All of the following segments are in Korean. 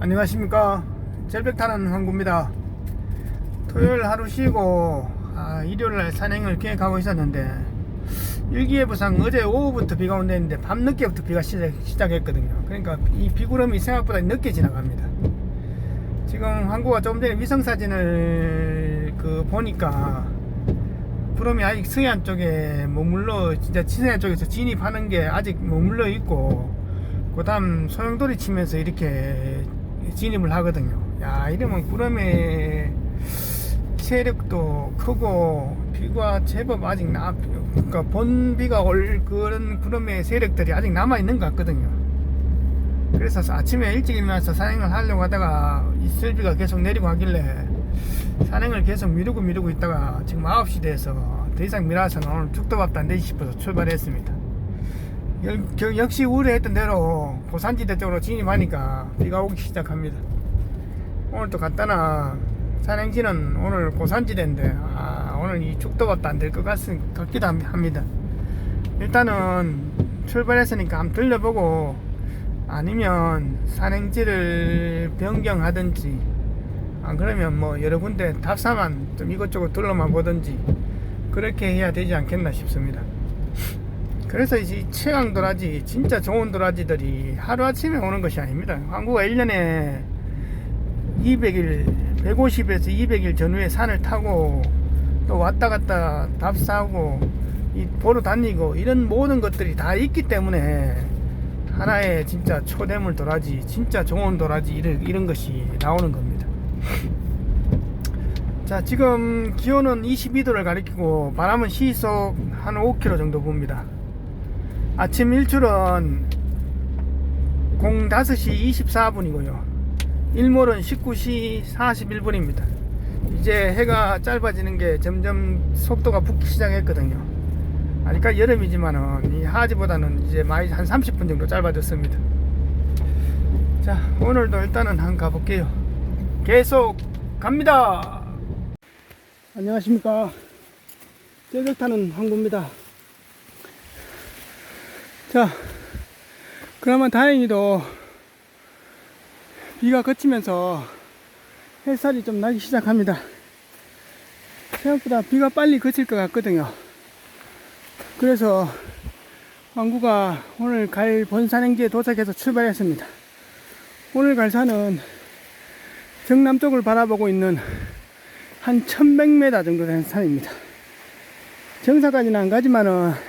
안녕하십니까. 절벽 타는 황구입니다. 토요일 하루 쉬고 아, 일요일날 산행을 계획하고 있었는데 일기예보상 어제 오후부터 비가 온다는데 밤늦게부터 비가 시작, 시작했거든요. 그러니까 이 비구름이 생각보다 늦게 지나갑니다. 지금 항구가 조금 전에 위성사진을 그 보니까 구름이 아직 서해안 쪽에 머물러 진짜 치서해안 쪽에서 진입하는 게 아직 머물러 있고 그 다음 소용돌이 치면서 이렇게 진입을 하거든요 야 이러면 구름의 세력도 크고 비가 제법 아직 나 그러니까 본 비가 올 그런 구름의 세력들이 아직 남아 있는 것 같거든요 그래서 아침에 일찍 일어나서 산행을 하려고 하다가 이슬비가 계속 내리고 하길래 산행을 계속 미루고 미루고 있다가 지금 9시 돼서 더 이상 미라서는 오늘 죽도 밥도 안 되지 싶어서 출발했습니다. 역시 우려했던 대로 고산지대 쪽으로 진입하니까 비가 오기 시작합니다. 오늘 또 간단한 산행지는 오늘 고산지대인데 아, 오늘 이 죽도밥도 안 될 것 같기도 함- 합니다. 일단은 출발했으니까 한번 들려보고 아니면 산행지를 변경하든지 안 그러면 뭐 여러 군데 답사만 좀 이것저것 둘러만 보든지 그렇게 해야 되지 않겠나 싶습니다. 그래서 이 최강 도라지 진짜 좋은 도라지들이 하루아침에 오는 것이 아닙니다. 한국가 1년에 200일 150에서 200일 전후에 산을 타고 또 왔다 갔다 답사하고 이 보러 다니고 이런 모든 것들이 다 있기 때문에 하나의 진짜 초대물 도라지 진짜 좋은 도라지 이런, 이런 것이 나오는 겁니다. 자 지금 기온은 22도를 가리키고 바람은 시속 한 5km 정도 붑니다 아침 일출은 05시 24분이고요. 일몰은 19시 41분입니다. 이제 해가 짧아지는 게 점점 속도가 붙기 시작했거든요. 아직까지 여름이지만은 이 하지보다는 이제 많이 한 30분 정도 짧아졌습니다. 자 오늘도 일단은 한번 가볼게요. 계속 갑니다! 안녕하십니까. 쇠벽 타는 황구입니다 자 그나마 다행히도 비가 그치면서 햇살이 좀 나기 시작합니다. 생각보다 비가 빨리 그칠 것 같거든요. 그래서 황구가 오늘 갈 본산행지에 도착해서 출발했습니다. 오늘 갈 산은 정남 쪽을 바라보고 있는 한 1100m 정도 되는 산입니다. 정상까지는 안 가지만은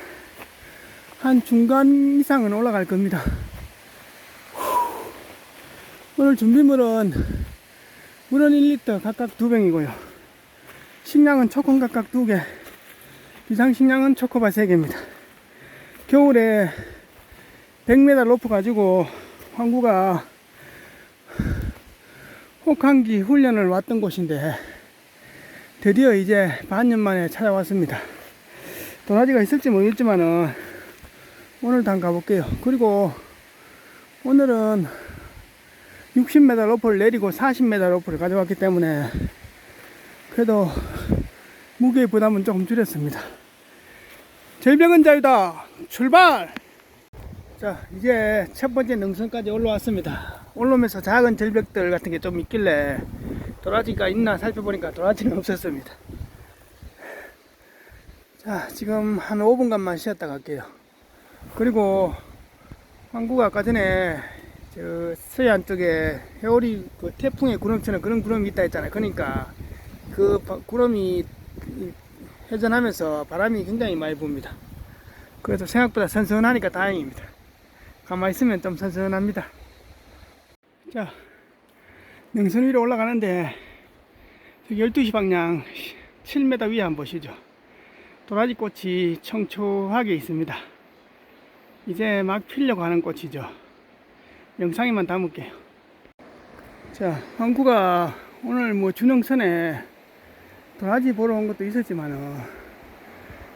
한 중간 이상은 올라갈 겁니다. 후. 오늘 준비물은 물은 1리터 각각 2병이고요. 식량은 초콘 각각 2개, 비상식량은 초코바 3개입니다. 겨울에 100m 로프 가지고 황구가 혹한기 훈련을 왔던 곳인데 드디어 이제 반년 만에 찾아왔습니다. 도라지가 있을지 모르겠지만은 오늘도 한번 가볼게요. 그리고 오늘은 60m 로프를 내리고 40m 로프를 가져왔기 때문에 그래도 무게 부담은 조금 줄였습니다. 절벽은 자유다! 출발! 자, 이제 첫 번째 능선까지 올라왔습니다. 올라오면서 작은 절벽들 같은 게 좀 있길래 도라지가 있나 살펴보니까 도라지는 없었습니다. 자, 지금 한 5분간만 쉬었다 갈게요. 그리고 항구가 아까 전에 저 서해안 쪽에 해오리 그 태풍의 구름처럼 그런 구름이 있다 했잖아요. 그러니까 그 바- 구름이 이- 회전하면서 바람이 굉장히 많이 붑니다. 그래도 생각보다 선선하니까 다행입니다. 가만히 있으면 좀 선선합니다. 자, 능선 위로 올라가는데 12시 방향 7m 위에 한번 보시죠. 도라지 꽃이 청초하게 있습니다. 이제 막 피려고 하는 꽃이죠. 영상에만 담을게요. 자, 황구가 오늘 뭐 준흥선에 도라지 보러 온 것도 있었지만은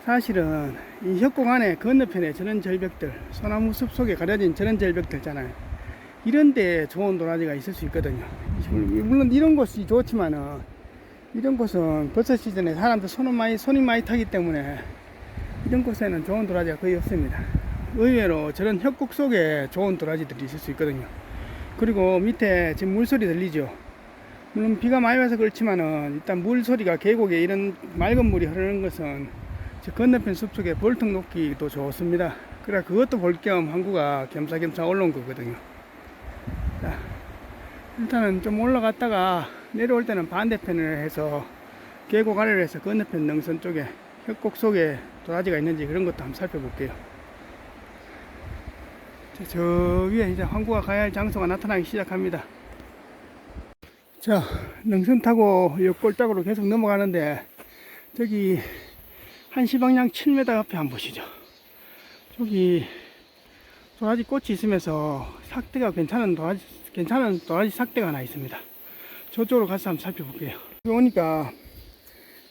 사실은 이 협곡 안에 건너편에 저런 절벽들, 소나무 숲 속에 가려진 저런 절벽들 있잖아요. 이런 데 좋은 도라지가 있을 수 있거든요. 물론 이런 곳이 좋지만은 이런 곳은 버섯 시즌에 사람들 손을 많이, 손이 많이 타기 때문에 이런 곳에는 좋은 도라지가 거의 없습니다. 의외로 저런 협곡 속에 좋은 도라지들이 있을 수 있거든요. 그리고 밑에 지금 물소리 들리죠? 물론 비가 많이 와서 그렇지만은 일단 물소리가 계곡에 이런 맑은 물이 흐르는 것은 저 건너편 숲속에 볼통 놓기도 좋습니다. 그래 그것도 볼 겸 항구가 겸사겸사 올라온 거거든요. 자, 일단은 좀 올라갔다가 내려올 때는 반대편을 해서 계곡 아래로 해서 건너편 능선 쪽에 협곡 속에 도라지가 있는지 그런 것도 한번 살펴볼게요. 자, 저 위에 이제 항구가 가야 할 장소가 나타나기 시작합니다. 자, 능선 타고 이 꼴짝으로 계속 넘어가는데 저기 한시 방향 7m 앞에 한번 보시죠. 저기 도라지 꽃이 있으면서 삭대가 괜찮은 도라지 괜찮은 도라지 삭대가 하나 있습니다. 저쪽으로 가서 한번 살펴볼게요. 여기 오니까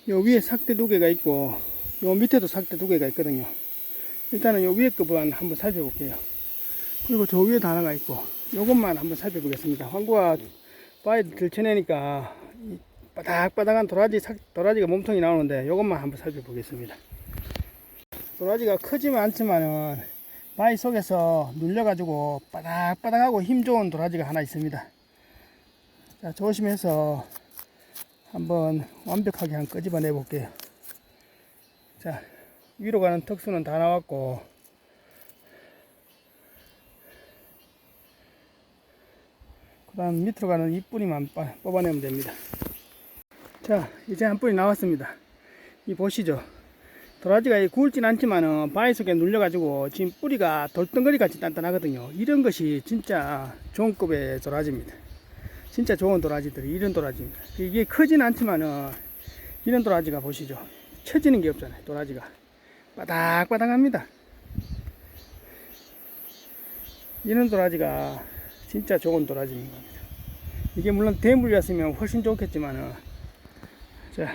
요 위에 삭대 두 개가 있고 요 밑에도 삭대 두 개가 있거든요. 일단은 요 위에 거만 한번 살펴볼게요. 그리고 저 위에도 하나가 있고 요것만 한번 살펴보겠습니다. 황구가 바위 들쳐내니까 이 바닥바닥한 도라지 삭- 도라지가 몸통이 나오는데 요것만 한번 살펴보겠습니다. 도라지가 크지는 않지만은 바위 속에서 눌려가지고 바닥바닥하고 힘 좋은 도라지가 하나 있습니다. 자 조심해서 한번 완벽하게 한번 끄집어내 볼게요. 자 위로 가는 턱수는 다 나왔고 그 다음 밑으로 가는 잎뿌리만 빠- 뽑아내면 됩니다. 자, 이제 한 뿌리 나왔습니다. 이 보시죠. 도라지가 이 굵진 않지만은 바위 속에 눌려 가지고 지금 뿌리가 돌덩어리 같이 단단하거든요. 이런 것이 진짜 좋은 급의 도라지입니다. 진짜 좋은 도라지들이 이런 도라지입니다. 이게 크진 않지만은 이런 도라지가 보시죠. 처지는 게 없잖아요. 도라지가 바닥바닥합니다. 이런 도라지가 진짜 좋은 도라지인 겁니다. 이게 물론 대물이었으면 훨씬 좋겠지만은 자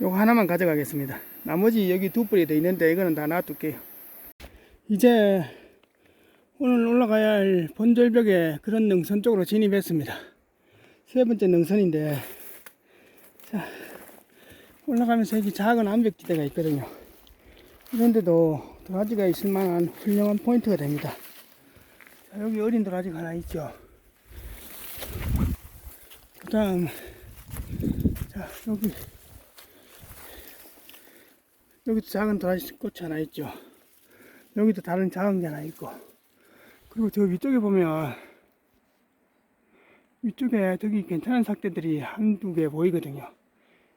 요거 하나만 가져가겠습니다. 나머지 여기 두 뿌리 더 있는데 이거는 다 놔둘게요. 이제 오늘 올라가야 할 본절벽에 그런 능선 쪽으로 진입했습니다. 세 번째 능선인데 자 올라가면서 여기 작은 암벽지대가 있거든요. 이런데도 도라지가 있을 만한 훌륭한 포인트가 됩니다. 자, 여기 어린 도라지가 하나 있죠. 그 다음, 자, 여기, 여기도 작은 도라지 꽃이 하나 있죠. 여기도 다른 작은 게 하나 있고. 그리고 저 위쪽에 보면, 위쪽에 저기 괜찮은 삭대들이 한두 개 보이거든요.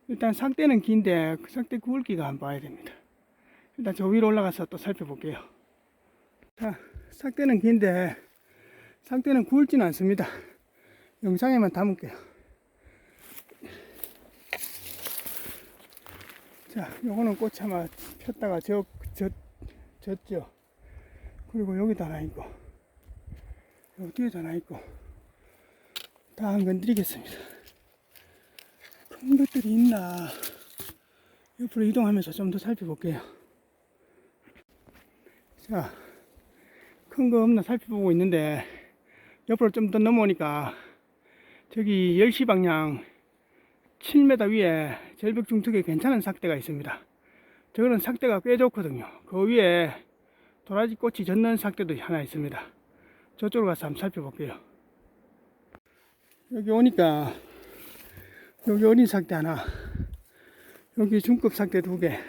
일단 삭대는 긴데, 그 삭대 굵기가 한번 봐야 됩니다. 일단 저 위로 올라가서 또 살펴볼게요. 자, 삭대는 긴데, 삭대는 굵지는 않습니다. 영상에만 담을게요. 자, 요거는 꽃 아마 폈다가 저, 저, 졌죠. 그리고 여기도 하나 있고, 여기 뒤에도 하나 있고, 다 안 건드리겠습니다. 큰 것들이 있나, 옆으로 이동하면서 좀 더 살펴볼게요. 자, 큰 거 없나 살펴보고 있는데, 옆으로 좀 더 넘어오니까, 저기 10시 방향 7m 위에 절벽 중턱에 괜찮은 삭대가 있습니다. 저거는 삭대가 꽤 좋거든요. 그 위에 도라지 꽃이 젖는 삭대도 하나 있습니다. 저쪽으로 가서 한번 살펴볼게요. 여기 오니까 여기 어린 삭대 하나, 여기 중급 삭대 두 개,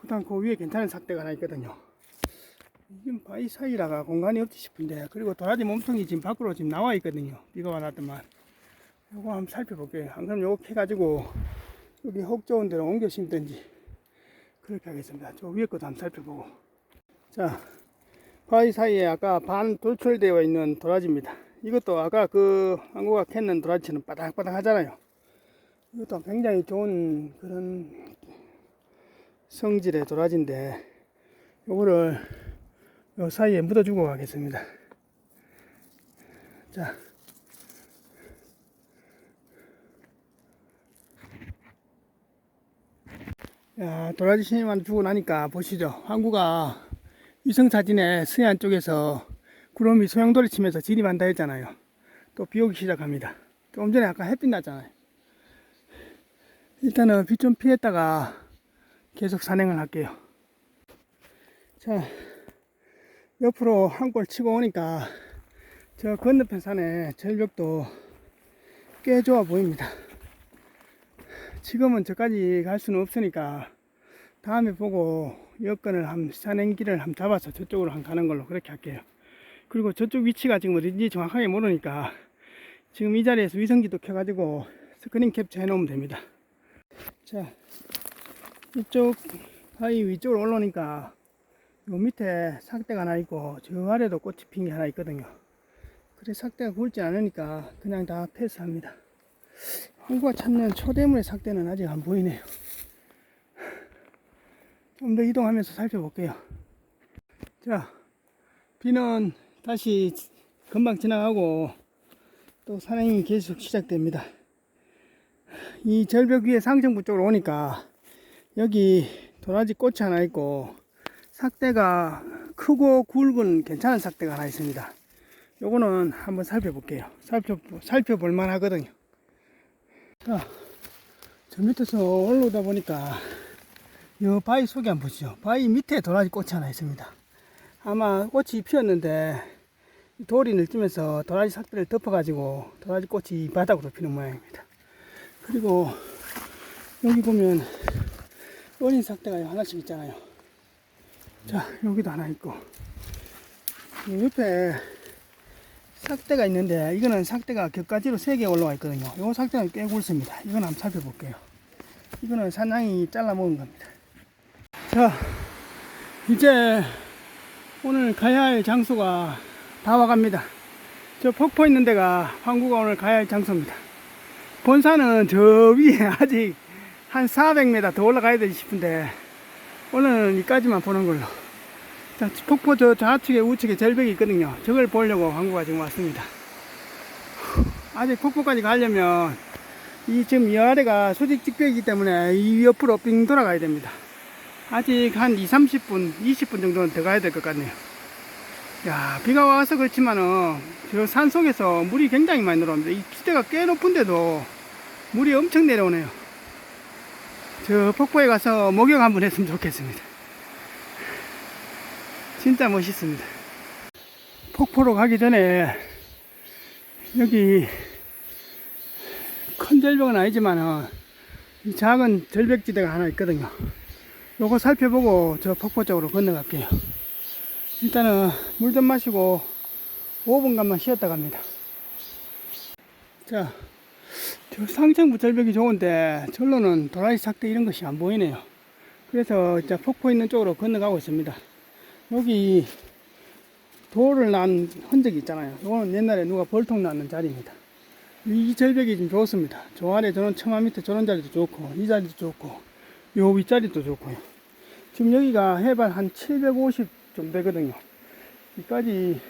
그 다음 그 위에 괜찮은 삭대가 하나 있거든요. 이게 바위 사이라가 공간이 없지 싶은데, 그리고 도라지 몸통이 지금 밖으로 지금 나와 있거든요. 비가 와놨더만. 요거 한번 살펴볼게요. 안 그럼 요거 캐가지고 여기 혹 좋은 데로 옮겨 심든지 그렇게 하겠습니다. 저 위에 것도 한번 살펴보고. 자, 바위 사이에 아까 반 돌출되어 있는 도라지입니다. 이것도 아까 그 항구가 캤는 도라지처럼 바닥바닥 하잖아요. 이것도 굉장히 좋은 그런 성질의 도라지인데 요거를 요 사이에 묻어주고 가겠습니다. 자. 야, 도라지 신임만 주고 나니까 보시죠. 항구가 위성사진에 서해안 쪽에서 구름이 소용돌이 치면서 진입한다 했잖아요. 또 비 오기 시작합니다. 조금 전에 아까 햇빛 났잖아요. 일단은 비좀 피했다가 계속 산행을 할게요. 자, 옆으로 한 골 치고 오니까 저 건너편 산에 절벽도 꽤 좋아 보입니다. 지금은 저까지 갈 수는 없으니까 다음에 보고 여건을 한 산행길을 한 잡아서 저쪽으로 한 가는 걸로 그렇게 할게요. 그리고 저쪽 위치가 지금 어딘지 정확하게 모르니까 지금 이 자리에서 위성지도 켜가지고 스크린 캡처 해놓으면 됩니다. 자, 이쪽 바위 위쪽으로 올라오니까 요 밑에 삭대가 하나 있고 저 아래도 꽃이 핀 게 하나 있거든요. 그래 삭대가 굵지 않으니까 그냥 다 패스합니다. 한국가 찾는 초대물의 삭대는 아직 안 보이네요. 좀 더 이동하면서 살펴볼게요. 자, 비는 다시 금방 지나가고 또 산행이 계속 시작됩니다. 이 절벽 위에 상정부 쪽으로 오니까 여기 도라지 꽃이 하나 있고 삭대가 크고 굵은 괜찮은 삭대가 하나 있습니다. 요거는 한번 살펴볼게요. 살펴, 살펴볼 만 하거든요. 자, 저 밑에서 올라오다 보니까 요 바위 속에 한번 보시죠. 바위 밑에 도라지 꽃이 하나 있습니다. 아마 꽃이 피었는데 이 돌이 늘지면서 도라지 삭대를 덮어가지고 도라지 꽃이 바닥으로 피는 모양입니다. 그리고 여기 보면 어린 삭대가 하나씩 있잖아요. 자, 여기도 하나 있고. 이 옆에 삭대가 있는데, 이거는 삭대가 격가지로 3개 올라와 있거든요. 이 삭대는 꽤 굵습니다. 이건 한번 살펴볼게요. 이거는 산양이 잘라 먹은 겁니다. 자, 이제 오늘 가야 할 장소가 다 와갑니다. 저 폭포 있는 데가 황구가 오늘 가야 할 장소입니다. 본산은 저 위에 아직 한 400m 더 올라가야 되지 싶은데 오늘은 이까지만 보는 걸로. 자, 폭포 저 좌측에 우측에 절벽이 있거든요. 저걸 보려고 한국가 지금 왔습니다. 아직 폭포까지 가려면 이 지금 이 아래가 수직 직벽이기 때문에 이 옆으로 빙 돌아가야 됩니다. 아직 한 2, 30분 20분 정도는 더 가야 될 것 같네요. 야 비가 와서 그렇지만은 저 산 속에서 물이 굉장히 많이 내려옵니다. 이 기대가 꽤 높은데도 물이 엄청 내려오네요 저 폭포에 가서 목욕 한번 했으면 좋겠습니다. 진짜 멋있습니다. 폭포로 가기 전에 여기 큰 절벽은 아니지만 이 작은 절벽지대가 하나 있거든요. 요거 살펴보고 저 폭포 쪽으로 건너갈게요. 일단은 물 좀 마시고 5분간만 쉬었다 갑니다. 자, 저 상층 부 절벽이 좋은데 절로는 도라지 삭대 이런 것이 안 보이네요. 그래서 이제 폭포 있는 쪽으로 건너가고 있습니다. 여기 돌을 난 흔적이 있잖아요. 이거는 옛날에 누가 벌통 났는 자리입니다. 이 절벽이 좀 좋습니다. 저 아래 저런 처마 밑에 저런 자리도 좋고 이 자리도 좋고 요 윗자리도 좋고요. 지금 여기가 해발 한 750 좀 되거든요. 여기까지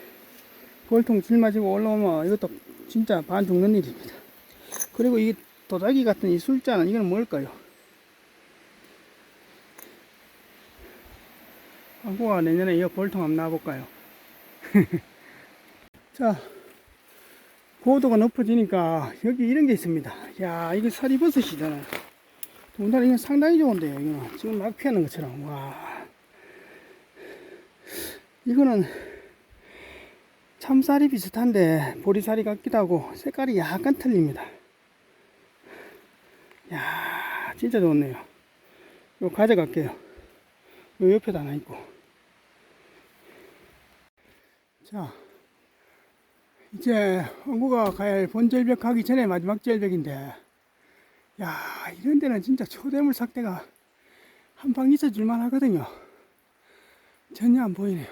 벌통 짊어지고 올라오면 이것도 진짜 반 죽는 일입니다. 그리고 이 도자기 같은 이 술자는 이건 뭘까요? 한국가 내년에 이 볼통 한번 놔볼까요? 자, 고도가 높아지니까 여기 이런 게 있습니다. 야, 이게 사리버섯이잖아요. 더군다나 이건 상당히 좋은데요. 이거는 지금 막 피하는 것처럼. 와. 이거는 참쌀이 비슷한데 보리쌀이 같기도 하고 색깔이 약간 틀립니다. 야 진짜 좋네요. 이거 가져갈게요. 요 옆에도 하나 있고. 자, 이제 가야 할 본절벽 가기 전에 마지막 절벽인데, 야 이런 데는 진짜 초대물 삭대가 한 방 있어 줄만 하거든요. 전혀 안 보이네요.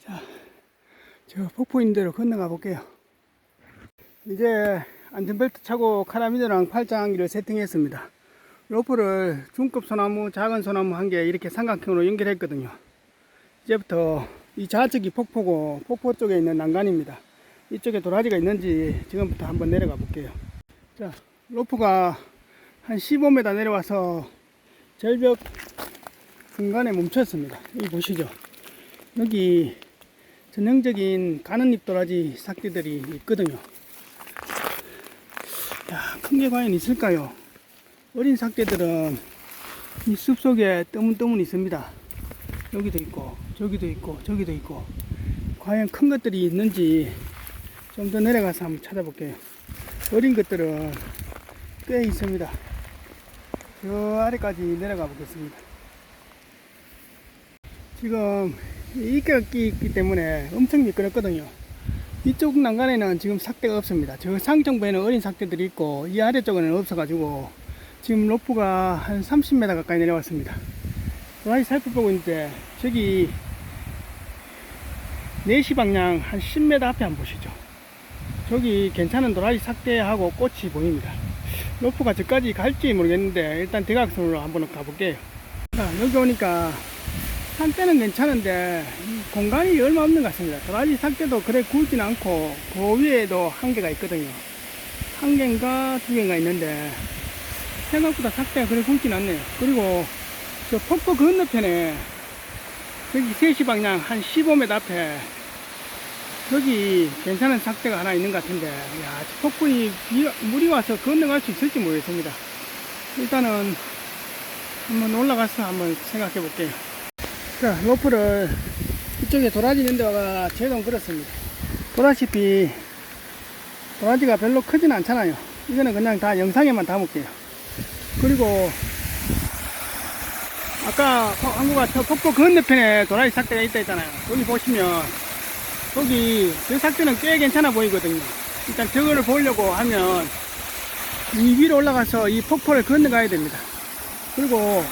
자, 저 폭포 있는 대로 건너가 볼게요. 이제 안전벨트 차고 카라미드랑 팔짱기를 세팅했습니다. 로프를 중급 소나무, 작은 소나무 한 개 이렇게 삼각형으로 연결했거든요. 이제부터 이 좌측이 폭포고 폭포 쪽에 있는 난간입니다. 이쪽에 도라지가 있는지 지금부터 한번 내려가 볼게요. 자, 로프가 한 15m 내려와서 절벽 중간에 멈췄습니다. 여기 보시죠. 여기 전형적인 가는잎 도라지 삭대들이 있거든요. 야, 큰게 과연 있을까요? 어린 삭대들은 이 숲속에 뜨문뜨문 있습니다. 여기도 있고, 저기도 있고, 저기도 있고. 과연 큰 것들이 있는지 좀 더 내려가서 한번 찾아볼게요. 어린 것들은 꽤 있습니다. 저 아래까지 내려가 보겠습니다. 지금 이끼가 끼기 때문에 엄청 미끄럽거든요. 이쪽 난간에는 지금 삭대가 없습니다. 저 상정부에는 어린 삭대들이 있고 이 아래쪽에는 없어가지고 지금 로프가 한 30m 가까이 내려왔습니다. 라이 살펴보고 있는데 저기 4시 방향 한 10m 앞에 한번 보시죠. 저기 괜찮은 도라지 삭대하고 꽃이 보입니다. 로프가 저까지 갈지 모르겠는데 일단 대각선으로 한번 가볼게요. 자, 여기 오니까 한때는 괜찮은데 이 공간이 얼마 없는 것 같습니다. 도라지 삭대도 그래 굵진 않고 그 위에도 한 개가 있거든요. 한 개인가 두 개인가 있는데 생각보다 삭대가 그래 굵진 않네요. 그리고 저 폭포 건너편에 여기 3시 방향 한 15m 앞에 여기 괜찮은 삭대가 하나 있는 것 같은데 야, 비- 물이 와서 건너갈 수 있을지 모르겠습니다. 일단은 한번 올라가서 한번 생각해 볼게요. 자, 로프를 이쪽에 도라지 있는 데가 제동 걸었습니다. 보다시피 도라지가 별로 크진 않잖아요. 이거는 그냥 다 영상에만 담을게요. 그리고 아까 한국가 저 폭포 건너편에 도라지 삭대가 있다 했잖아요. 여기 보시면 여기 저 삭대는 꽤 괜찮아 보이거든요. 일단 저거를 보려고 하면 이 위로 올라가서 이 폭포를 건너가야 됩니다. 그리고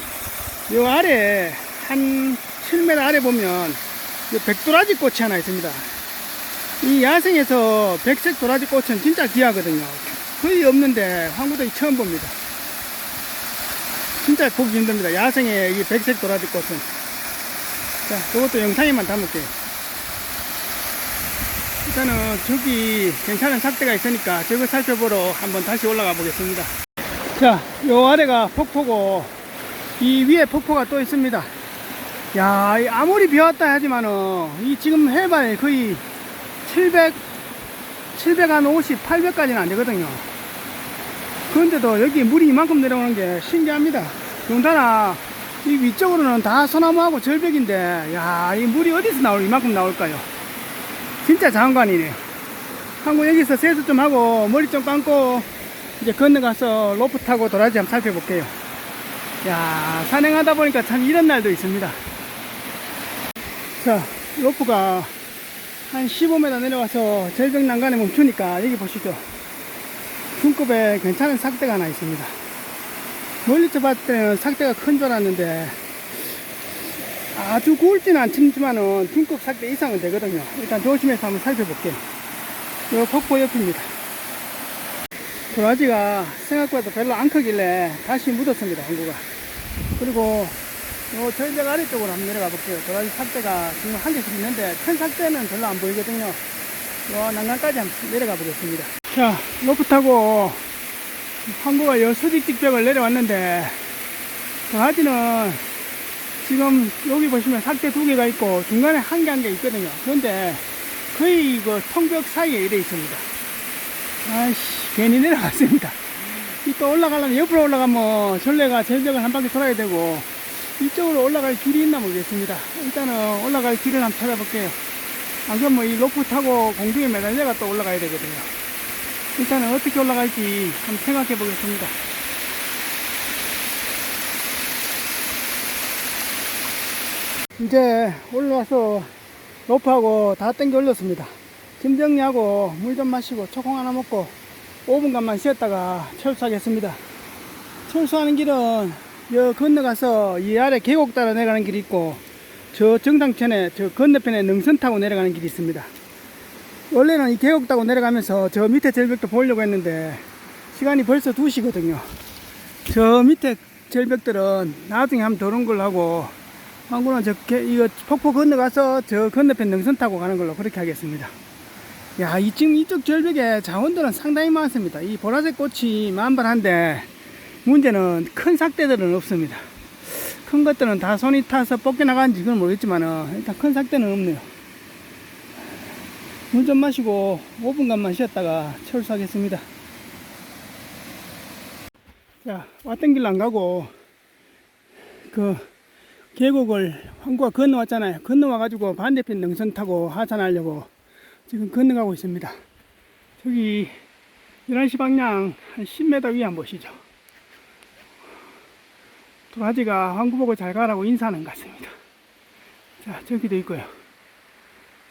요 아래 한 7m 아래 보면 요 백도라지 꽃이 하나 있습니다. 이 야생에서 백색 도라지 꽃은 진짜 귀하거든요. 거의 없는데 황구동이 처음 봅니다. 진짜 보기 힘듭니다. 야생의 이 백색 도라지 꽃은. 자, 이것도 영상에만 담을게요. 일단은 저기 괜찮은 삭대가 있으니까 저거 살펴보러 한번 다시 올라가 보겠습니다. 자, 요 아래가 폭포고 이 위에 폭포가 또 있습니다. 야, 이 아무리 비 왔다 하지만은 이 지금 해발 거의 700, 750, 800까지는 안 되거든요. 그런데도 여기 물이 이만큼 내려오는 게 신기합니다. 더군다나 이 위쪽으로는 다 소나무하고 절벽인데, 야, 이 물이 어디서 나올 이만큼 나올까요? 진짜 장관이네요. 한국 여기서 세수 좀 하고 머리 좀 감고 이제 건너가서 로프 타고 도라지 한번 살펴볼게요. 야, 산행하다 보니까 참 이런 날도 있습니다. 자, 로프가 한 15m 내려와서 절벽 난간에 멈추니까 여기 보시죠. 중급에 괜찮은 삭대가 하나 있습니다. 멀리서 봤을 때는 삭대가 큰 줄 알았는데 아주 굵지는 않지만은 중급 삭대 이상은 되거든요. 일단 조심해서 한번 살펴볼게요. 요 폭포 옆입니다. 도라지가 생각보다 별로 안 크길래 다시 묻었습니다, 항구가. 그리고 요 절벽 아래쪽으로 한번 내려가 볼게요. 도라지 삭대가 지금 한 개씩 있는데 큰 삭대는 별로 안 보이거든요. 요 난간까지 한번 내려가 보겠습니다. 자, 로프 타고 항구가 요 수직 직벽을 내려왔는데 도라지는 지금 여기 보시면 삭대 두 개가 있고 중간에 한개 한 개 있거든요. 그런데 거의 그 통벽 사이에 이래 있습니다. 아이씨, 괜히 내려갔습니다. 이 또 올라가려면 옆으로 올라가면 전례가 절벽을 한 바퀴 돌아야 되고 이쪽으로 올라갈 길이 있나 모르겠습니다. 일단은 올라갈 길을 한번 찾아볼게요. 안 그러면 뭐 이 로프 타고 공중에 매달려가 또 올라가야 되거든요. 일단은 어떻게 올라갈지 한번 생각해 보겠습니다. 이제 올라와서 로프하고 다 땡겨 올렸습니다. 짐 정리하고 물 좀 마시고 초콩 하나 먹고 5분간만 쉬었다가 철수하겠습니다. 철수하는 길은 여 건너가서 이 아래 계곡 따라 내려가는 길이 있고 저 정상천에 저 건너편에 능선 타고 내려가는 길이 있습니다. 원래는 이 계곡 타고 내려가면서 저 밑에 절벽도 보려고 했는데 시간이 벌써 2시거든요. 저 밑에 절벽들은 나중에 한번 도는 걸로 하고 한구는 저 개- 이거 폭포 건너가서 저 건너편 능선 타고 가는 걸로 그렇게 하겠습니다. 야, 이 지금 이쪽 절벽에 자원들은 상당히 많습니다. 이 보라색 꽃이 만발한데 문제는 큰 삭대들은 없습니다. 큰 것들은 다 손이 타서 뽑겨 나가는지 그건 모르겠지만은 일단 큰 삭대는 없네요. 물 좀 마시고 5분간만 쉬었다가 철수하겠습니다. 자, 왔던 길로 안 가고 그 계곡을 황구가 건너왔잖아요. 건너와가지고 반대편 능선 타고 하산하려고 지금 건너가고 있습니다. 저기 11시 방향 한 10m 위에 한번 보시죠. 도라지가 황구 보고 잘 가라고 인사하는 것 같습니다. 자, 저기도 있고요.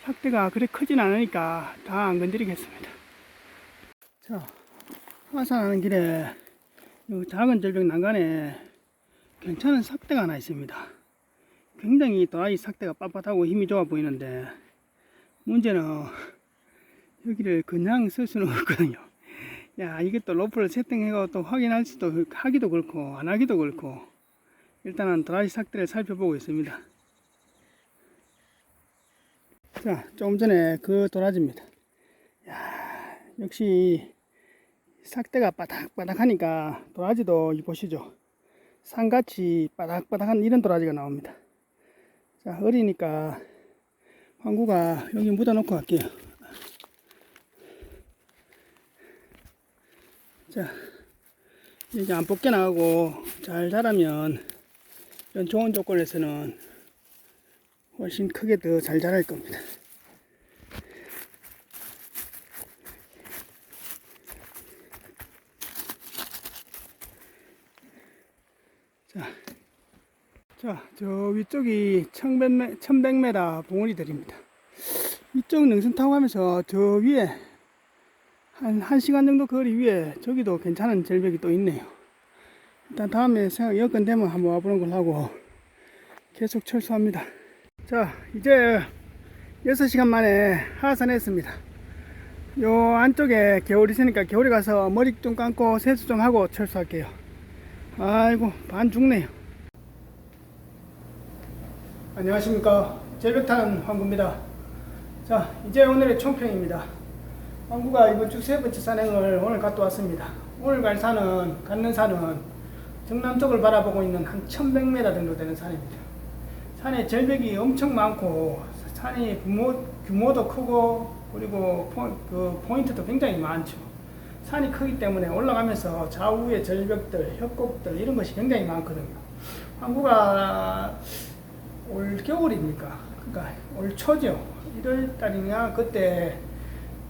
삭대가 그래 크진 않으니까 다 안 건드리겠습니다. 자, 하산하는 길에 이 작은 절벽 난간에 괜찮은 삭대가 하나 있습니다. 굉장히 도라지 삭대가 빳빳하고 힘이 좋아 보이는데 문제는 여기를 그냥 쓸 수는 없거든요. 야, 또 로프를 세팅해고 또 확인할 수도 하기도 그렇고 안 하기도 그렇고 일단은 도라지 삭대를 살펴보고 있습니다. 자, 조금 전에 그 도라지입니다. 야, 역시 삭대가 바닥바닥하니까 도라지도 이 보시죠. 산같이 바닥바닥한 이런 도라지가 나옵니다. 자, 어리니까 황구가 여기 묻어 놓고 갈게요. 자, 이제 안 뽑게 나가고 잘 자라면 이런 좋은 조건에서는 훨씬 크게 더 잘 자랄 겁니다. 자, 자, 저 위쪽이 1100m, 1100m 봉우리들입니다. 이쪽 능선 타고 가면서 저 위에 한 1시간 정도 거리 위에 저기도 괜찮은 절벽이 또 있네요. 일단 다음에 생각 여건 되면 한번 와보는 걸 하고 계속 철수합니다. 자, 이제 6시간 만에 하산했습니다. 요 안쪽에 겨울이 있으니까 겨울에 가서 머리 좀 감고 세수 좀 하고 철수할게요. 아이고, 반 죽네요. 안녕하십니까. 타는 황구입니다. 자, 이제 오늘의 총평입니다. 황구가 이번 주 세 번째 산행을 오늘 갔다 왔습니다. 오늘 갈 산은, 갔는 산은 정남 쪽을 바라보고 있는 한 1100m 정도 되는 산입니다. 산에 절벽이 엄청 많고, 산이 규모, 규모도 크고, 그리고 포, 그 포인트도 굉장히 많죠. 산이 크기 때문에 올라가면서 좌우의 절벽들, 협곡들, 이런 것이 굉장히 많거든요. 항구가 올 겨울입니까? 그러니까 올 초죠. 1월 달이냐, 그때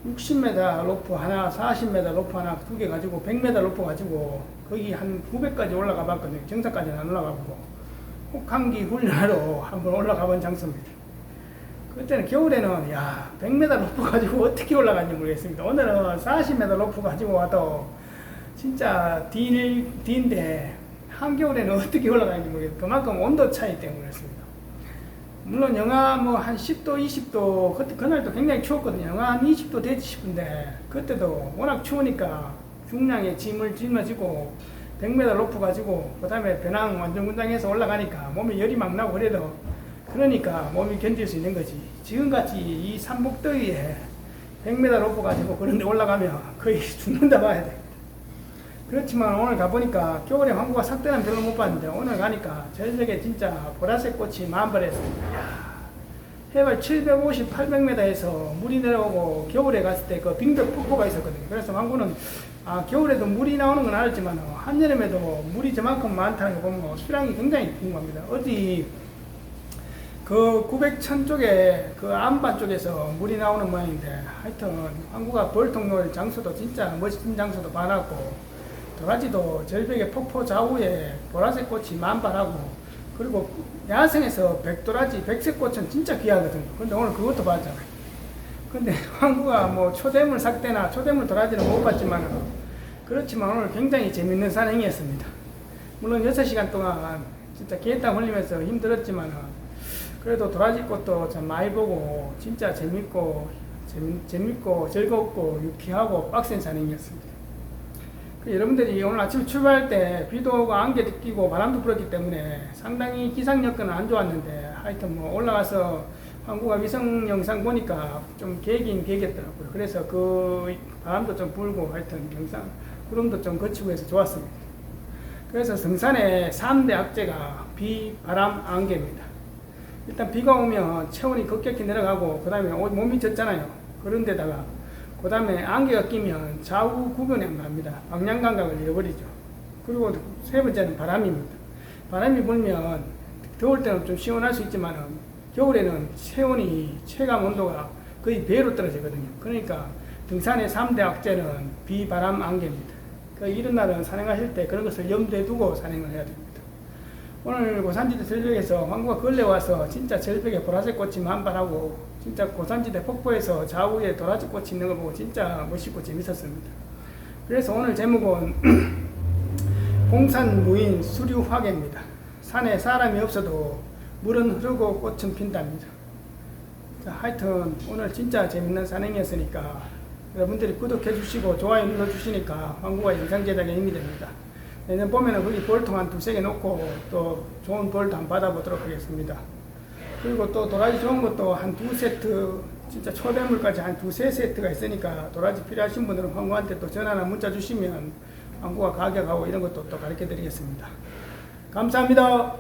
60m 로프 하나, 40m 로프 하나 두 개 가지고 100m 로프 가지고 거기 한 900까지 올라가 봤거든요. 정상까지는 안 올라가고 혹한기 훈련하러 한번 올라가 본 장소입니다. 그때는 겨울에는 야 100m 로프 가지고 어떻게 올라갔는지 모르겠습니다. 오늘은 40m 로프 가지고 와도 진짜 딜, 딜인데 한겨울에는 어떻게 올라가는지 모르겠어요. 그만큼 온도 차이 때문에 그렇습니다. 물론 영하 뭐 한 10도, 20도, 그때 그날도 굉장히 추웠거든요. 영하 한 20도 되지 싶은데 그때도 워낙 추우니까 중량의 짐을 짊어지고 100m 로프 가지고 그 다음에 배낭 완전 군장해서 올라가니까 몸에 열이 막 나고 그래도 그러니까 몸이 견딜 수 있는 거지. 지금같이 이 삼복더위에 100m 로프 가지고 그런데 올라가면 거의 죽는다 봐야 돼. 그렇지만 오늘 가보니까 겨울에 황구가 삭대는 별로 못 봤는데 오늘 가니까 절벽에 진짜 보라색 꽃이 만발했습니다. 해발 750, 800m에서 물이 내려오고 겨울에 갔을 때 그 빙벽 폭포가 있었거든요. 그래서 황구는 아, 겨울에도 물이 나오는 건 알았지만 한여름에도 물이 저만큼 많다는 거 보면 수량이 굉장히 궁금합니다. 어디 그 900천 쪽에 그 안반 쪽에서 물이 나오는 모양인데 하여튼 한국가 벌통놀 장소도 진짜 멋진 장소도 많았고 도라지도 절벽의 폭포 좌우에 보라색 꽃이 만발하고 그리고 야생에서 백도라지 백색꽃은 진짜 귀하거든요. 근데 오늘 그것도 봤잖아요. 근데 한국가 뭐 초대물 삭대나 초대물 도라지는 못 봤지만 그렇지만 오늘 굉장히 재밌는 산행이었습니다. 물론 6시간 동안 진짜 개땀 흘리면서 힘들었지만 그래도 도라지 꽃도 참 많이 보고 진짜 재밌고 재밌, 재밌고 즐겁고 유쾌하고 빡센 산행이었습니다. 그 여러분들이 오늘 아침 출발할 때 비도 오고 안개도 끼고 바람도 불었기 때문에 상당히 기상 여건은 안 좋았는데 하여튼 뭐 올라가서 한국어 위성 영상 보니까 좀 계긴 계겠더라고요. 그래서 그 바람도 좀 불고 하여튼 영상 구름도 좀 거치고 해서 좋았습니다. 그래서 성산의 3대 악재가 비, 바람, 안개입니다. 일단 비가 오면 체온이 급격히 내려가고 그 다음에 몸이 젖잖아요. 그런데다가 그 다음에 안개가 끼면 좌우 구분이 안 갑니다. 방향 감각을 잃어버리죠. 그리고 세 번째는 바람입니다. 바람이 불면 더울 때는 좀 시원할 수 있지만 겨울에는 체온이 체감 온도가 거의 배로 떨어지거든요. 그러니까 등산의 3대 악재는 비, 바람, 안개입니다. 그 이런 날은 산행하실 때 그런 것을 염두에 두고 산행을 해야 됩니다. 오늘 고산지대 절벽에서 황구가 근래 와서 진짜 절벽에 보라색 꽃이 만발하고 진짜 고산지대 폭포에서 좌우에 도라지 꽃이 있는 걸 보고 진짜 멋있고 재밌었습니다. 그래서 오늘 제목은 공산 무인 수류 화개입니다. 산에 사람이 없어도 물은 흐르고 꽃은 핀답니다. 자, 하여튼 오늘 진짜 재밌는 산행이었으니까 여러분들이 구독해 주시고 좋아요 눌러 주시니까 광고가 영상 제작에 힘이 됩니다. 내년 봄에는 거기 볼통 한 두세 개 놓고 또 좋은 볼도 한번 받아보도록 하겠습니다. 그리고 또 도라지 좋은 것도 한 두 세트 진짜 초대물까지 한 두세 세트가 있으니까 도라지 필요하신 분들은 광고한테 또 전화나 문자 주시면 광고가 가격하고 이런 것도 또 가르쳐 드리겠습니다. 감사합니다.